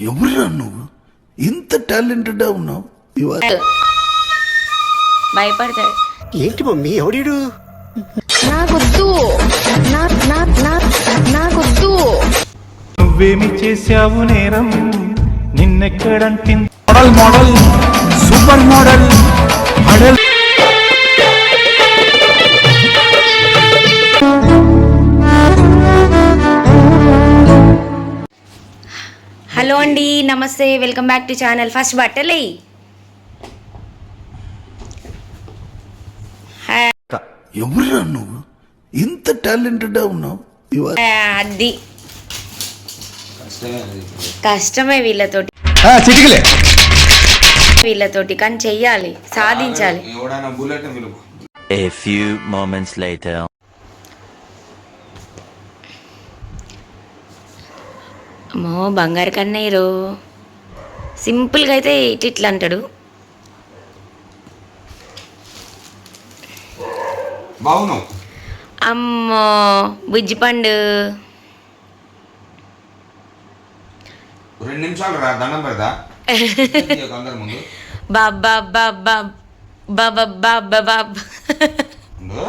ఎవరురా నువ్వు? ఇంత టాలెంటెడ్ ఉన్నావు? భయపడతాడు. ఏంటి మమ్మీ ఎవడీడు? నాకొద్దు. నా నా నా నాకొద్దు. నువ్వేమి చేశావు నేరం? నిన్నెక్కడంటి model model super model model. Hello అండి నమస్తే. Welcome back to channel first బట్టలే. ఎవరురా నువ్వు? ఇంత టాలెంటెడ్ ఉన్నావు? అది. కష్టమే వీళ్ళతోటి. చిటికలే. వీళ్ళతోటి కానీ చెయ్యాలి సాధించాలి. ఎవడైనా బుల్లెట్ పిలుపు. A few moments later. అమ్మో బంగారు కన్నయ్యరు. సింపుల్గా అయితే ఇట్ ఇట్లా అంటాడు. అమ్మో బుజ్జి పండు రెండు నిమిషాలు రా దండం పెడతా. అందరి ముందు. బాబా బాబా బాబా బాబా బాబా. ఉండు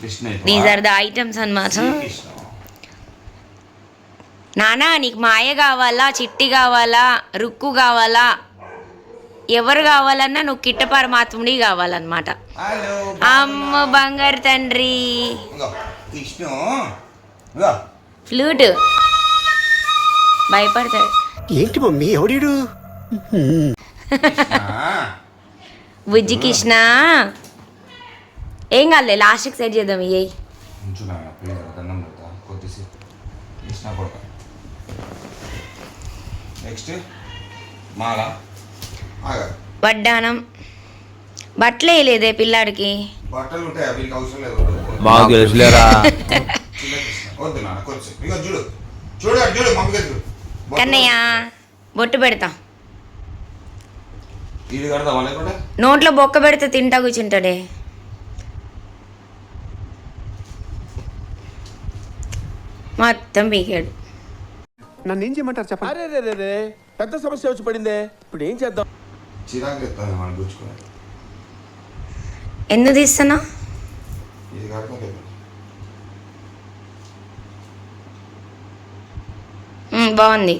కృష్ణ ఇటు దీస్. ఆర్ ద ఐటమ్స్ అన్నమాట. నానా నీకు మాయ కావాలా చిట్టి కావాలా రుక్కు కావాలా? ఎవరు కావాలన్నా నువ్వు కిట్ట పరమాత్ముడి కావాలన్నమాట. హలో అమ్మ బంగారు తండ్రి. ఫ్లూట్. భయపడతాడు. ఏంటి మమ్మీ ఎవడీడు ఆ, బుజ్జి కృష్ణ. ఏం కాదులే లాస్ట్కి సెట్ చేద్దాం ఇయ్యి నెక్స్ట్ మాల. ఆగా. వడ్డానం. బట్టలే లేదే పిల్లాడికి. బట్టలు ఉంటాయి? వీళ్ళకి అవసరం లేదు. మాకు తెలుసులేరా వద్దు నాన్న కొంచెం. ఇక చూడు. చూడు అటు చూడు మమ్మీ చూడు బొట్టు కన్నయ్య బొట్టు పెడతా. ఇది నోట్లో బొక్క పెడితే తింటా కూర్చుంటాడే. మొత్తం పీకాడు. నన్ను ఏం చేయమంటారు చెప్పండి. అరే రే రే రే పెద్ద సమస్య వచ్చి పడిందే. ఇప్పుడు ఏం చేద్దాం? చిరాకు మనం ఎందుకు తీస్తున్నా? ఇది బాగుంది.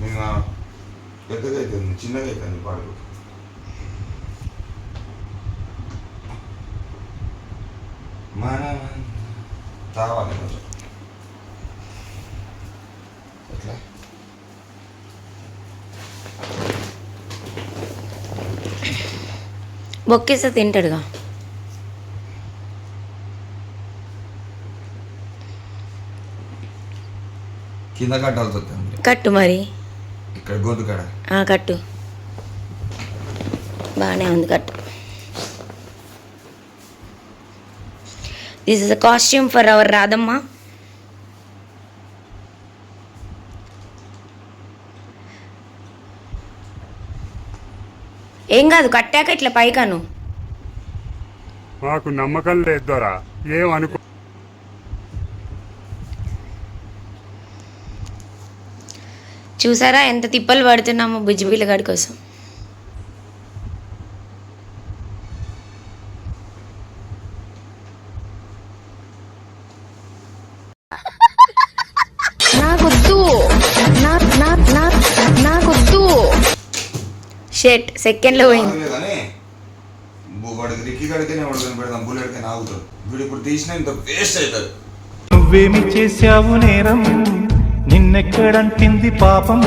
నేను పెద్దగా అవుతుంది చిన్నగా అవుతుంది పాడు మన తావాలి కొంచెం. బొక్కేస్తే తింటాడుగా. కింద కట్టాల్సి వస్తుంది. కట్టు మరి. ఇక్కడ గొంతు కాడ. ఆ, కట్టు. బాగానే ఉంది కట్టు. This is a costume for our Radhamma. ఏం కాదు కట్టాక ఇట్లా పైకాను. మాకు నమ్మకం లేదు దొరా. ఏం అనుకో చూసారా ఎంత తిప్పలు పడుతున్నామో బుజ్జి పిల్లగాడి కోసం. షర్ట్ సెకండ్లో పోయింది. ఆగలే కానీ బు- వాడికి రిక్కి కడితేనే వాడు కనిపెడతాం బుల్లెట్ కానీ ఆగుతాడు. వీడు ఇప్పుడు తీసినా ఇంత వేస్ట్ అవుతుంది నువ్వేమి చేశావు నేరం? నిన్నెక్కడంటింది పాపం?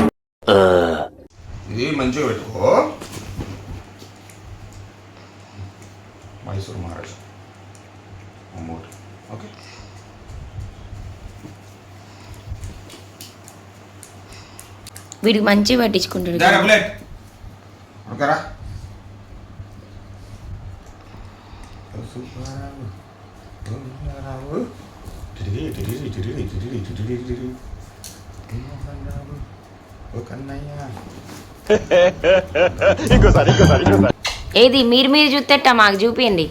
ఇది మంచిగా పెట్టుకో మైసూర్ మహారాజ్. అమ్మోటి ఓకే. వీడికి మంచిగా పట్టించుకుంటాడు. ఓకేరా సుబ్బారావు, ఏది? మీరు మీరు చూస్తేట మాకు చూపించండి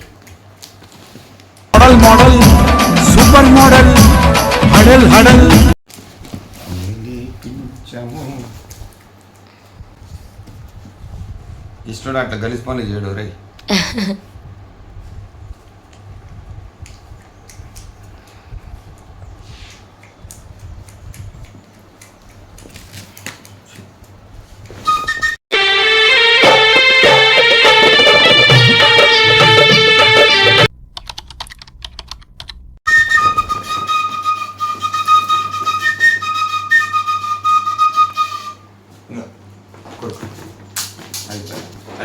మోడల్ మోడల్ సూపర్ మోడల్ హడల్ హడల్. నీలి ఇష్టం అట్లా గలీజ్ పనులు చేయడు రే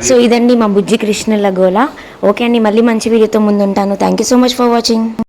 సో ఇదండి మా బుజ్జి కృష్ణ లగోలా. ఓకే అండి మళ్ళీ మంచి వీడియోతో ముందుంటాను. Thank you so much for watching